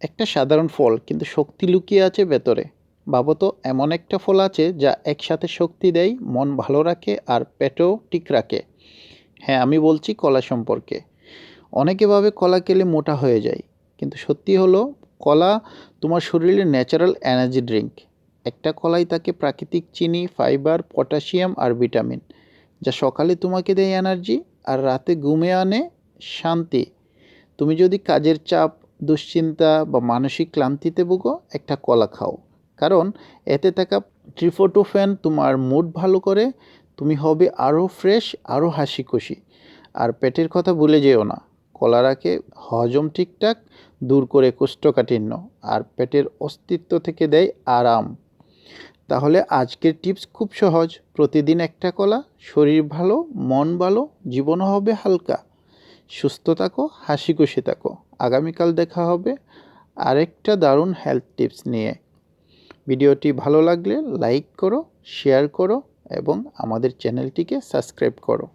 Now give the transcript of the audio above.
একটা সাধারণ ফল, কিন্তু শক্তি লুকিয়ে আছে ভেতরে। ভাবো তো এমন একটা ফল আছে যা একসাথে শক্তি দেয়, মন ভালো রাখে আর পেটও ঠিক রাখে। হ্যাঁ আমি বলছি কলা সম্পর্কে। অনেকে ভাবে কলা খেলে মোটা হয়ে যায়, কিন্তু সত্যি হলো, কলা তোমার শরীরে ন্যাচারাল এনার্জি ড্রিঙ্ক একটা কলাই থাকে প্রাকৃতিক চিনি ফাইবার পটাশিয়াম আর ভিটামিন যা সকালে তোমাকে দেয় এনার্জি আর রাতে ঘুমে আনে শান্তি। তুমি যদি কাজের চাপ দুশ্চিন্তা বা মানসিক ক্লান্তিতে ভুগো, একটা কলা খাও। কারণ এতে থাকা ট্রিফোটোফ্যান তোমার মুড ভালো করে, তুমি হবে আরও ফ্রেশ আরও হাসি খুশি আর পেটের কথা ভুলে যেও না, কলা রাখে হজম ঠিকঠাক, দূর করে কোষ্ঠকাঠিন্য, আর পেটের অস্তিত্ব থেকে দেয় আরাম। তাহলে আজকের টিপস খুব সহজ, প্রতিদিন একটা কলা, শরীর ভালো, মন ভালো, জীবনও হবে হালকা। সুস্থ থাকো, হাসি খুশি থাকো। আগামীকাল দেখা হবে আরেকটা দারুণ হেলথ টিপস নিয়ে। ভিডিওটি ভালো লাগলে লাইক করো শেয়ার করো এবং আমাদের চ্যানেলটিকে সাবস্ক্রাইব করো।